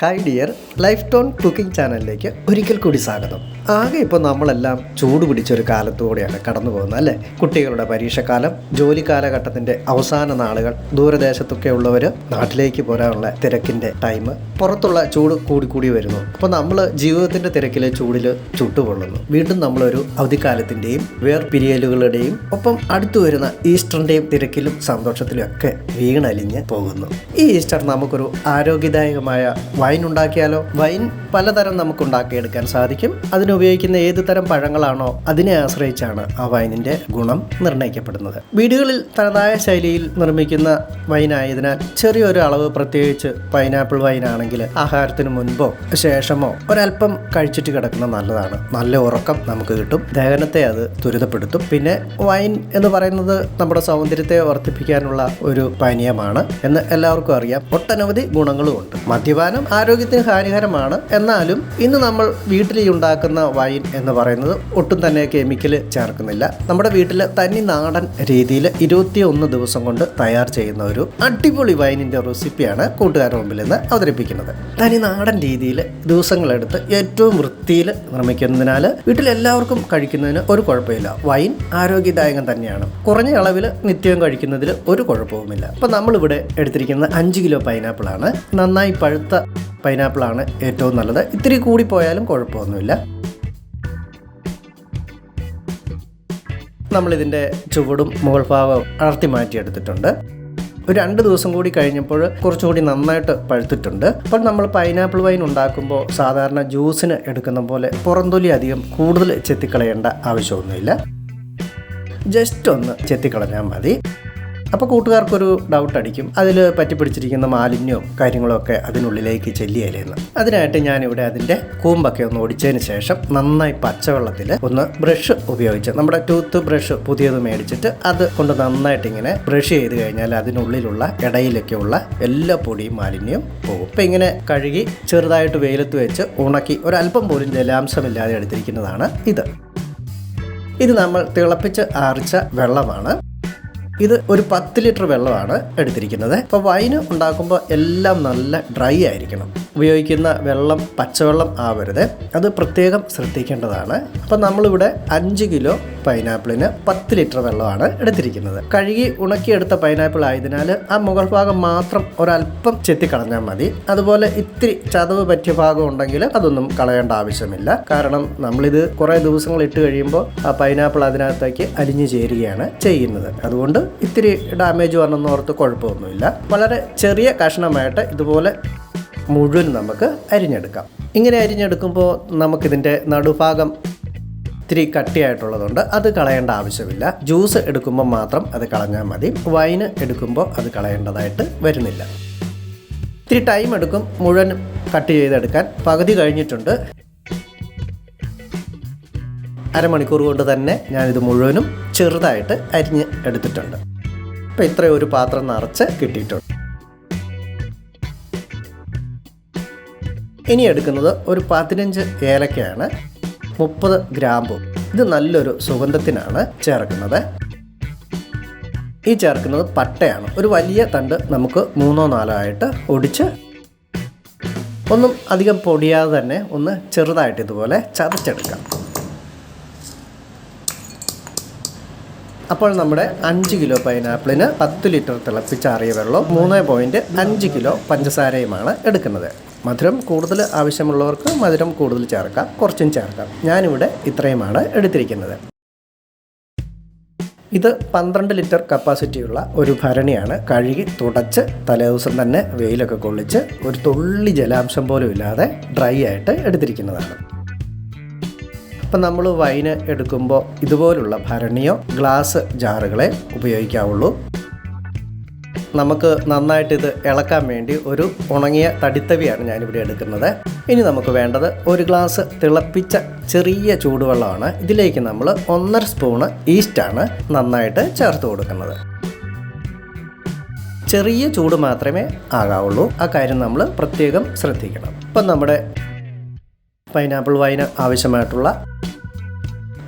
Hi dear life tone cooking ചാനലിലേക്ക് ഒരിക്കൽ കൂടി സ്വാഗതം. ആകെ ഇപ്പോൾ നമ്മളെല്ലാം ചൂട് പിടിച്ചൊരു കാലത്തൂടെയാണ് കടന്നു പോകുന്നത് അല്ലേ? കുട്ടികളുടെ പരീക്ഷക്കാലം ജോലി കാലഘട്ടത്തിന്റെ അവസാന നാളുകൾ ദൂരദേശത്തൊക്കെ ഉള്ളവർ നാട്ടിലേക്ക് പോരാനുള്ള തിരക്കിന്റെ ടൈം പുറത്തുള്ള ചൂട് കൂടി കൂടി വരുന്നു. അപ്പോൾ നമ്മൾ ജീവിതത്തിന്റെ തിരക്കിലെ ചൂടിൽ ചുട്ടുകൊള്ളുന്നു വീണ്ടും നമ്മളൊരു അവധിക്കാലത്തിന്റെയും വേർപിരിയലുകളുടെയും ഒപ്പം അടുത്തു വരുന്ന ഈസ്റ്ററിന്റെയും തിരക്കിലും സന്തോഷത്തിലും ഒക്കെ വീണലിഞ്ഞ് പോകുന്നു. ഈ ഈസ്റ്റർ നമുക്കൊരു ആരോഗ്യദായകമായ വൈൻ ഉണ്ടാക്കിയാലോ? വൈൻ പലതരം നമുക്ക് ഉണ്ടാക്കിയെടുക്കാൻ സാധിക്കും അതിനുപയോഗിക്കുന്ന ഏത് തരം പഴങ്ങളാണോ അതിനെ ആശ്രയിച്ചാണ് ആ വൈനിന്റെ ഗുണം നിർണയിക്കപ്പെടുന്നത്. വീടുകളിൽ തനതായ ശൈലിയിൽ നിർമ്മിക്കുന്ന വൈനായതിനാൽ ചെറിയൊരു അളവ് പ്രത്യേകിച്ച് പൈനാപ്പിൾ വൈൻ ആണെങ്കിൽ ആഹാരത്തിന് മുൻപോ ശേഷമോ ഒരല്പം കഴിച്ചിട്ട് കിടക്കുന്നത് നല്ലതാണ്. നല്ല ഉറക്കം നമുക്ക് കിട്ടും. ദഹനത്തെ അത് ത്വരിതപ്പെടുത്തും. പിന്നെ വൈൻ എന്ന് പറയുന്നത് നമ്മുടെ സൗന്ദര്യത്തെ വർദ്ധിപ്പിക്കാനുള്ള ഒരു പാനീയമാണ് എന്ന് എല്ലാവർക്കും അറിയാം. ഒട്ടനവധി ഗുണങ്ങളുമുണ്ട്. മദ്യപാനം ആരോഗ്യത്തിന് ഹാനികരമാണ്. എന്നാലും ഇന്ന് നമ്മൾ വീട്ടിൽ ഉണ്ടാക്കുന്ന വൈൻ എന്ന് പറയുന്നത് ഒട്ടും തന്നെ കെമിക്കൽ ചേർക്കുന്നില്ല. നമ്മുടെ വീട്ടിൽ തനി നാടൻ രീതിയിൽ ഇരുപത്തിയൊന്ന് ദിവസം കൊണ്ട് തയ്യാർ ചെയ്യുന്ന ഒരു അടിപൊളി വൈനിന്റെ റെസിപ്പിയാണ് കൂട്ടുകാരുടെ മുമ്പിൽ നിന്ന് അവതരിപ്പിക്കുന്നത്. തനി നാടൻ രീതിയിൽ ദിവസങ്ങളെടുത്ത് ഏറ്റവും വൃത്തിയിൽ നിർമ്മിക്കുന്നതിനാൽ വീട്ടിൽ എല്ലാവർക്കും കഴിക്കുന്നതിന് ഒരു കുഴപ്പമില്ല. വൈൻ ആരോഗ്യദായകം തന്നെയാണ്. കുറഞ്ഞ അളവിൽ നിത്യവും കഴിക്കുന്നതിൽ ഒരു കുഴപ്പവുമില്ല. അപ്പം നമ്മളിവിടെ എടുത്തിരിക്കുന്ന അഞ്ച് കിലോ പൈനാപ്പിൾ ആണ് നന്നായി പഴുത്ത പൈനാപ്പിൾ ആണ് ഏറ്റവും നല്ലത്. ഇത്തിരി കൂടി പോയാലും കുഴപ്പമൊന്നുമില്ല. നമ്മളിതിന്റെ ചുവടും മുകൾ ഭാഗവും അടർത്തി മാറ്റിയെടുത്തിട്ടുണ്ട്. ഒരു രണ്ട് ദിവസം കൂടി കഴിഞ്ഞപ്പോൾ കുറച്ചുകൂടി നന്നായിട്ട് പഴുത്തിട്ടുണ്ട്. അപ്പോൾ നമ്മൾ പൈനാപ്പിൾ വൈൻ ഉണ്ടാക്കുമ്പോൾ സാധാരണ ജ്യൂസിന് എടുക്കുന്ന പോലെ പുറന്തൊലി അധികം കൂടുതൽ ചെത്തിക്കളയേണ്ട ആവശ്യമൊന്നുമില്ല. ജസ്റ്റ് ഒന്ന് ചെത്തിക്കളഞ്ഞാൽ മതി. അപ്പോൾ കൂട്ടുകാർക്കൊരു ഡൗട്ട് അടിക്കും. അതിൽ പറ്റിപ്പിടിച്ചിരിക്കുന്ന മാലിന്യവും കാര്യങ്ങളൊക്കെ അതിനുള്ളിലേക്ക് ചെല്ലിയല്ലേന്ന് അതിനായിട്ട് ഞാനിവിടെ അതിന്റെ കൂമ്പൊക്കെ ഒന്ന് ഓടിച്ചതിന് ശേഷം നന്നായി പച്ചവെള്ളത്തിൽ ഒന്ന് ബ്രഷ് ഉപയോഗിച്ച് നമ്മുടെ ടൂത്ത് ബ്രഷ് പുതിയത് മേടിച്ചിട്ട് അത് കൊണ്ട് നന്നായിട്ട് ഇങ്ങനെ ബ്രഷ് ചെയ്ത് കഴിഞ്ഞാൽ അതിനുള്ളിലുള്ള ഇടയിലൊക്കെയുള്ള എല്ലാ പൊടിയും മാലിന്യവും പോകും. അപ്പം ഇങ്ങനെ കഴുകി ചെറുതായിട്ട് വെയിലത്ത് വെച്ച് ഉണക്കി ഒരല്പം പോലും ജലാംശമില്ലാതെ എടുത്തിരിക്കുന്നതാണ് ഇത്. ഇത് നമ്മൾ തിളപ്പിച്ച് ആർച്ച വെള്ളമാണ്. ഇത് ഒരു പത്ത് ലിറ്റർ വെള്ളമാണ് എടുത്തിരിക്കുന്നത്. അപ്പോൾ വൈന് ഉണ്ടാക്കുമ്പോൾ എല്ലാം നല്ല ഡ്രൈ ആയിരിക്കണം. ഉപയോഗിക്കുന്ന വെള്ളം പച്ചവെള്ളം ആവരുത്. അത് പ്രത്യേകം ശ്രദ്ധിക്കേണ്ടതാണ്. അപ്പോൾ നമ്മളിവിടെ അഞ്ച് കിലോ പൈനാപ്പിളിന് പത്ത് ലിറ്റർ വെള്ളമാണ് എടുത്തിരിക്കുന്നത്. കഴുകി ഉണക്കിയെടുത്ത പൈനാപ്പിൾ ആയതിനാൽ ആ മുകൾ ഭാഗം മാത്രം ഒരല്പം ചെത്തിക്കളഞ്ഞാൽ മതി. അതുപോലെ ഇത്തിരി ചതവ് പറ്റിയ ഭാഗം ഉണ്ടെങ്കിൽ അതൊന്നും കളയേണ്ട ആവശ്യമില്ല. കാരണം നമ്മളിത് കുറേ ദിവസങ്ങൾ ഇട്ട് കഴിയുമ്പോൾ ആ പൈനാപ്പിൾ അതിനകത്തേക്ക് അലിഞ്ഞു ചേരുകയാണ് ചെയ്യുന്നത്. അതുകൊണ്ട് ഇത്തിരി ഡാമേജ് വന്നെന്ന് ഓർത്ത് കുഴപ്പമൊന്നുമില്ല. വളരെ ചെറിയ കഷ്ണമായിട്ട് ഇതുപോലെ മുഴുവൻ നമുക്ക് അരിഞ്ഞെടുക്കാം. ഇങ്ങനെ അരിഞ്ഞെടുക്കുമ്പോൾ നമുക്കിതിന്റെ നടുഭാഗം ഇത്തിരി കട്ടിയായിട്ടുള്ളതുകൊണ്ട് അത് കളയേണ്ട ആവശ്യമില്ല. ജ്യൂസ് എടുക്കുമ്പോൾ മാത്രം അത് കളഞ്ഞാൽ മതി. വൈന് എടുക്കുമ്പോൾ അത് കളയേണ്ടതായിട്ട് വരുന്നില്ല. ഇത്തിരി ടൈം എടുക്കും മുഴുവൻ കട്ട് ചെയ്തെടുക്കാൻ. പകുതി കഴിഞ്ഞിട്ടുണ്ട്. അരമണിക്കൂർ കൊണ്ട് തന്നെ ഞാനിത് മുഴുവനും ചെറുതായിട്ട് അരിഞ്ഞ് എടുത്തിട്ടുണ്ട്. അപ്പോൾ ഇത്രയും ഒരു പാത്രം നിറച്ച് കിട്ടിയിട്ടുണ്ട്. ഇനി എടുക്കുന്നത് ഒരു പതിനഞ്ച് ഏലക്കയാണ്. മുപ്പത് ഗ്രാമ്പും. ഇത് നല്ലൊരു സുഗന്ധത്തിനാണ് ചേർക്കുന്നത്. ഈ ചേർക്കുന്നത് പട്ടയാണ്. ഒരു വലിയ തണ്ട് നമുക്ക് മൂന്നോ നാലോ ആയിട്ട് ഒടിച്ച് ഒന്നും അധികം പൊടിയാതെ തന്നെ ഒന്ന് ചെറുതായിട്ട് ഇതുപോലെ ചതച്ചെടുക്കാം. അപ്പോൾ നമ്മുടെ അഞ്ച് കിലോ പൈനാപ്പിളിന് പത്ത് ലിറ്റർ തിളപ്പിച്ചാറിയ വെള്ളവും മൂന്ന് പോയിന്റ് അഞ്ച് കിലോ പഞ്ചസാരയുമാണ് എടുക്കുന്നത്. മധുരം കൂടുതൽ ആവശ്യമുള്ളവർക്ക് മധുരം കൂടുതൽ ചേർക്കാം കുറച്ചും ചേർക്കാം. ഞാനിവിടെ ഇത്രയുമാണ് എടുത്തിരിക്കുന്നത്. ഇത് പന്ത്രണ്ട് ലിറ്റർ കപ്പാസിറ്റിയുള്ള ഒരു ഭരണിയാണ്. കഴുകി തുടച്ച് തലേദിവസം തന്നെ വെയിലൊക്കെ കൊള്ളിച്ച് ഒരു തുള്ളി ജലാംശം പോലും ഇല്ലാതെ ഡ്രൈ ആയിട്ട് എടുത്തിരിക്കുന്നതാണ്. അപ്പം നമ്മൾ വൈന് എടുക്കുമ്പോൾ ഇതുപോലുള്ള ഭരണിയോ ഗ്ലാസ് ജാറുകളെ ഉപയോഗിക്കാവുള്ളൂ. നമുക്ക് നന്നായിട്ട് ഇത് ഇളക്കാൻ വേണ്ടി ഒരു ഉണങ്ങിയ തടിത്തവിയാണ് ഞാനിവിടെ എടുക്കുന്നത്. ഇനി നമുക്ക് വേണ്ടത് ഒരു ഗ്ലാസ് തിളപ്പിച്ച ചെറിയ ചൂടുവെള്ളമാണ്. ഇതിലേക്ക് നമ്മൾ ഒന്നര സ്പൂണ് ഈസ്റ്റാണ് നന്നായിട്ട് ചേർത്ത് കൊടുക്കുന്നത്. ചെറിയ ചൂട് മാത്രമേ ആകാവുള്ളൂ. ആ കാര്യം നമ്മൾ പ്രത്യേകം ശ്രദ്ധിക്കണം. ഇപ്പം നമ്മുടെ പൈനാപ്പിൾ വൈന് ആവശ്യമായിട്ടുള്ള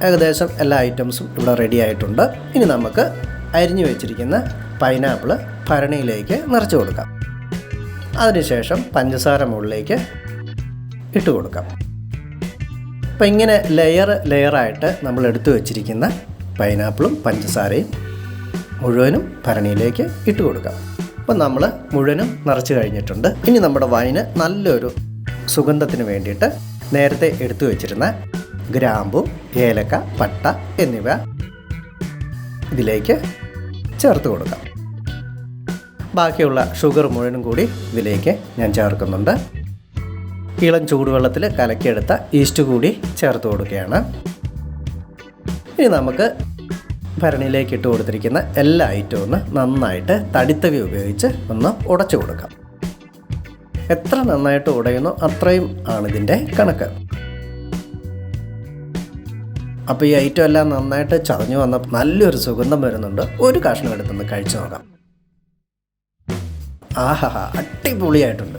ഏകദേശം എല്ലാ ഐറ്റംസും ഇവിടെ റെഡി ആയിട്ടുണ്ട്. ഇനി നമുക്ക് അരിഞ്ഞു വെച്ചിരിക്കുന്ന പൈനാപ്പിൾ ഭരണിയിലേക്ക് നിറച്ച് കൊടുക്കാം. അതിനുശേഷം പഞ്ചസാര മുകളിലേക്ക് ഇട്ട് കൊടുക്കാം. അപ്പം ഇങ്ങനെ ലെയർ ലെയറായിട്ട് നമ്മൾ എടുത്തു വച്ചിരിക്കുന്ന പൈനാപ്പിളും പഞ്ചസാരയും മുഴുവനും ഭരണിയിലേക്ക് ഇട്ട് കൊടുക്കാം. അപ്പം നമ്മൾ മുഴുവനും നിറച്ച് കഴിഞ്ഞിട്ടുണ്ട്. ഇനി നമ്മുടെ വൈന് നല്ലൊരു സുഗന്ധത്തിന് വേണ്ടിയിട്ട് നേരത്തെ എടുത്തു വച്ചിരുന്ന ഗ്രാമ്പു ഏലക്ക പട്ട എന്നിവ ഇതിലേക്ക് ചേർത്ത് കൊടുക്കാം. ബാക്കിയുള്ള ഷുഗർ മുഴുവനും കൂടി ഇതിലേക്ക് ഞാൻ ചേർക്കുന്നുണ്ട്. ഇളം ചൂടുവെള്ളത്തിൽ കലക്കിയെടുത്ത ഈസ്റ്റ് കൂടി ചേർത്ത് കൊടുക്കുകയാണ്. ഇനി നമുക്ക് ഭരണിയിലേക്ക് ഇട്ട് കൊടുത്തിരിക്കുന്ന എല്ലാ ഐറ്റവും ഒന്ന് നന്നായിട്ട് തടിത്തവി ഉപയോഗിച്ച് ഒന്ന് ഉടച്ചു കൊടുക്കാം. എത്ര നന്നായിട്ട് ഉടയുന്നു അത്രയും ആണിതിന്റെ കണക്ക്. അപ്പോൾ ഈ ഐറ്റം എല്ലാം നന്നായിട്ട് ചതഞ്ഞു വന്ന നല്ലൊരു സുഗന്ധം വരുന്നുണ്ട്. ഒരു കഷ്ണം എടുത്തൊന്ന് കഴിച്ചു നോക്കാം. ആഹാ അടിപൊളിയായിട്ടുണ്ട്.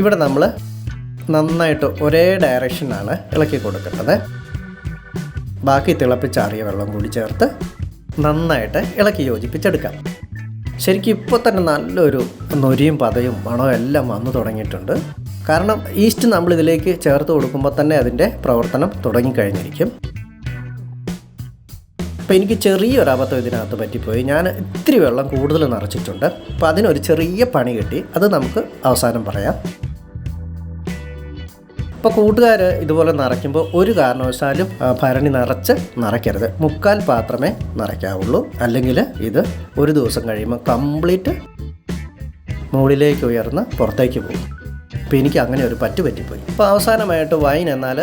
ഇവിടെ നമ്മൾ നന്നായിട്ട് ഒരേ ഡയറക്ഷനാണ് ഇളക്കി കൊടുക്കേണ്ടത് ബാക്കി തിളപ്പിച്ചാറിയ വെള്ളം കൂടി ചേർത്ത് നന്നായിട്ട് ഇളക്കി യോജിപ്പിച്ചെടുക്കാം. ശരിക്കും ഇപ്പോൾ തന്നെ നല്ലൊരു നൊരിയും പതയും മണവും എല്ലാം വന്നു തുടങ്ങിയിട്ടുണ്ട്. കാരണം ഈസ്റ്റ് നമ്മൾ ഇതിലേക്ക് ചേർത്ത് കൊടുക്കുമ്പോൾ തന്നെ അതിന്റെ പ്രവർത്തനം തുടങ്ങിക്കഴിഞ്ഞിരിക്കും. അപ്പോൾ എനിക്ക് ചെറിയൊരു അബദ്ധം ഇതിനകത്ത് പറ്റിപ്പോയി. ഞാൻ ഇത്തിരി വെള്ളം കൂടുതൽ നിറച്ചിട്ടുണ്ട്. അപ്പോൾ അതിനൊരു ചെറിയ പണി കിട്ടി. അത് നമുക്ക് അവസാനം പറയാം. ഇപ്പോൾ കൂട്ടുകാർ ഇതുപോലെ നിറയ്ക്കുമ്പോൾ ഒരു കാരണവശാലും ഭരണി നിറച്ച് നിറയ്ക്കരുത്. മുക്കാൽ പാത്രമേ നിറയ്ക്കാവുള്ളൂ. അല്ലെങ്കിൽ ഇത് ഒരു ദിവസം കഴിയുമ്പോൾ കംപ്ലീറ്റ് മുകളിലേക്ക് ഉയർന്ന് പുറത്തേക്ക് പോകും. അപ്പോൾ എനിക്ക് അങ്ങനെ ഒരു പറ്റു പറ്റിപ്പോയി. അപ്പോൾ അവസാനമായിട്ട് വൈൻ എന്നാൽ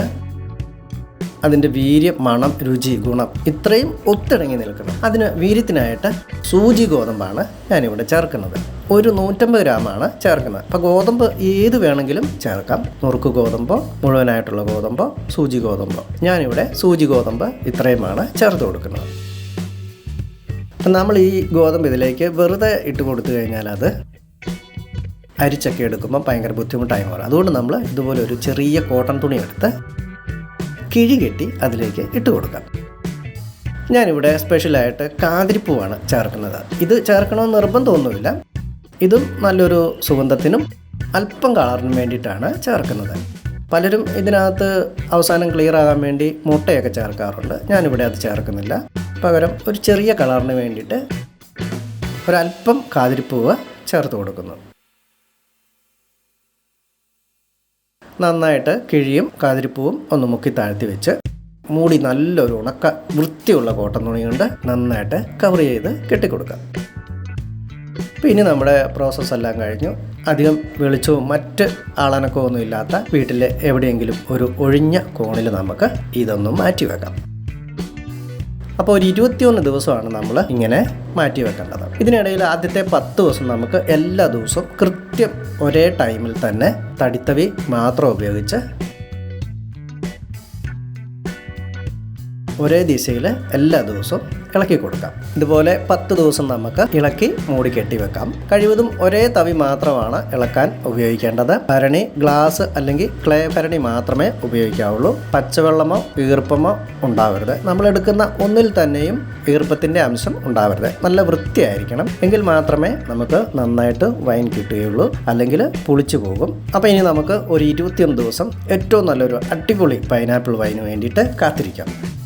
അതിന്റെ വീര്യം മണം രുചി ഗുണം ഇത്രയും ഒത്തിണങ്ങി നിൽക്കണം അതിന് വീര്യത്തിനായിട്ട് സൂചി ഗോതമ്പാണ് ഞാനിവിടെ ചേർക്കുന്നത്. ഒരു നൂറ്റമ്പത് ഗ്രാമാണ് ചേർക്കുന്നത്. അപ്പോൾ ഗോതമ്പ് ഏത് വേണമെങ്കിലും ചേർക്കാം. നുറുക്ക് ഗോതമ്പോ മുഴുവനായിട്ടുള്ള ഗോതമ്പോ സൂചി ഗോതമ്പോ. ഞാനിവിടെ സൂചി ഗോതമ്പ് ഇത്രയുമാണ് ചേർത്ത് കൊടുക്കുന്നത്. നമ്മൾ ഈ ഗോതമ്പ് ഇതിലേക്ക് വെറുതെ ഇട്ട് കൊടുത്തു കഴിഞ്ഞാൽ അത് അരിച്ചൊക്കെ എടുക്കുമ്പോൾ ഭയങ്കര ബുദ്ധിമുട്ടായി മാറും അതുകൊണ്ട് നമ്മൾ ഇതുപോലെ ഒരു ചെറിയ കോട്ടൺ തുണി എടുത്ത് കിഴി കെട്ടി അതിലേക്ക് ഇട്ട് കൊടുക്കാം. ഞാനിവിടെ സ്പെഷ്യലായിട്ട് കാതിരിപ്പൂവാണ് ചേർക്കുന്നത്. ഇത് ചേർക്കണമെന്ന് നിർബന്ധമൊന്നുമില്ല. ഇതും നല്ലൊരു സുഗന്ധത്തിനും അല്പം കളറിനും വേണ്ടിയിട്ടാണ് ചേർക്കുന്നത്. പലരും ഇതിനകത്ത് അവസാനം ക്ലിയർ ആകാൻ വേണ്ടി മുട്ടയൊക്കെ ചേർക്കാറുണ്ട്. ഞാനിവിടെ അത് ചേർക്കുന്നില്ല. പകരം ഒരു ചെറിയ കളറിന് വേണ്ടിയിട്ട് ഒരല്പം കാതിരിപ്പൂവ് ചേർത്ത് കൊടുക്കുന്നു. നന്നായിട്ട് കിഴിയും കാതിരിപ്പൂവും ഒന്ന് മുക്കി താഴ്ത്തി വെച്ച് മൂടി നല്ലൊരു ഉണക്ക വൃത്തിയുള്ള കോട്ടൺ തുണി കൊണ്ട് നന്നായിട്ട് കവർ ചെയ്ത് കെട്ടിക്കൊടുക്കാം. പിന്നെ നമ്മുടെ പ്രോസസ്സ് എല്ലാം കഴിഞ്ഞു. അധികം വെളിച്ചവും മറ്റ് ആളനക്കമൊന്നും ഇല്ലാത്ത വീട്ടിലെ എവിടെയെങ്കിലും ഒരു ഒഴിഞ്ഞ കോണിൽ നമുക്ക് ഇതൊന്നും മാറ്റി വെക്കാം. അപ്പോൾ ഒരു ഇരുപത്തിയൊന്ന് ദിവസമാണ് നമ്മൾ ഇങ്ങനെ മാറ്റി വെക്കേണ്ടത്. ഇതിനിടയിൽ ആദ്യത്തെ പത്ത് ദിവസം നമുക്ക് എല്ലാ ദിവസവും കൃത്യം ഒരേ ടൈമിൽ തന്നെ തടിത്തവി മാത്രം ഉപയോഗിച്ച് ഒരേ ദിശയിൽ എല്ലാ ദിവസവും ഇളക്കി കൊടുക്കാം. ഇതുപോലെ പത്ത് ദിവസം നമുക്ക് ഇളക്കി മൂടി കെട്ടി വെക്കാം. കഴിവതും ഒരേ തവി മാത്രമാണ് ഇളക്കാൻ ഉപയോഗിക്കേണ്ടത്. ഭരണി ഗ്ലാസ് അല്ലെങ്കിൽ ക്ലേ ഭരണി മാത്രമേ ഉപയോഗിക്കാവുള്ളൂ. പച്ചവെള്ളമോ ഈർപ്പമോ ഉണ്ടാവരുത്. നമ്മൾ എടുക്കുന്ന ഒന്നിൽ തന്നെയും ഈർപ്പത്തിന്റെ അംശം ഉണ്ടാവരുത്. നല്ല വൃത്തിയായിരിക്കണം. എങ്കിൽ മാത്രമേ നമുക്ക് നന്നായിട്ട് വൈൻ കിട്ടുകയുള്ളൂ. അല്ലെങ്കിൽ പുളിച്ചു പോകും. അപ്പോൾ ഇനി നമുക്ക് ഒരു ഇരുപത്തിയൊന്ന് ദിവസം ഏറ്റവും നല്ലൊരു അടിപൊളി പൈനാപ്പിൾ വൈന് വേണ്ടിയിട്ട് കാത്തിരിക്കാം.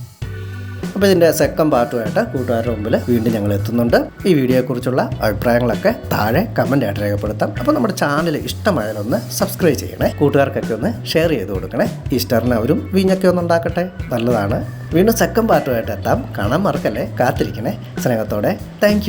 അപ്പോൾ ഇതിന്റെ സെക്കൻഡ് പാർട്ടുമായിട്ട് കൂട്ടുകാരുടെ മുമ്പിൽ വീണ്ടും ഞങ്ങൾ എത്തുന്നുണ്ട്. ഈ വീഡിയോയെക്കുറിച്ചുള്ള അഭിപ്രായങ്ങളൊക്കെ താഴെ കമന്റ് ആയിട്ട് രേഖപ്പെടുത്താം. അപ്പോൾ നമ്മുടെ ചാനൽ ഇഷ്ടമായാലൊന്ന് സബ്സ്ക്രൈബ് ചെയ്യണേ. കൂട്ടുകാർക്കൊക്കെ ഒന്ന് ഷെയർ ചെയ്ത് കൊടുക്കണേ. ഈസ്റ്ററിന് അവരും വീഞ്ഞൊക്കെ ഒന്ന് ഉണ്ടാക്കട്ടെ. നല്ലതാണ്. വീണ്ടും സെക്കൻഡ് പാർട്ടുമായിട്ട് എത്താം. കാണാൻ മറക്കല്ലേ? കാത്തിരിക്കണേ. സ്നേഹത്തോടെ. താങ്ക്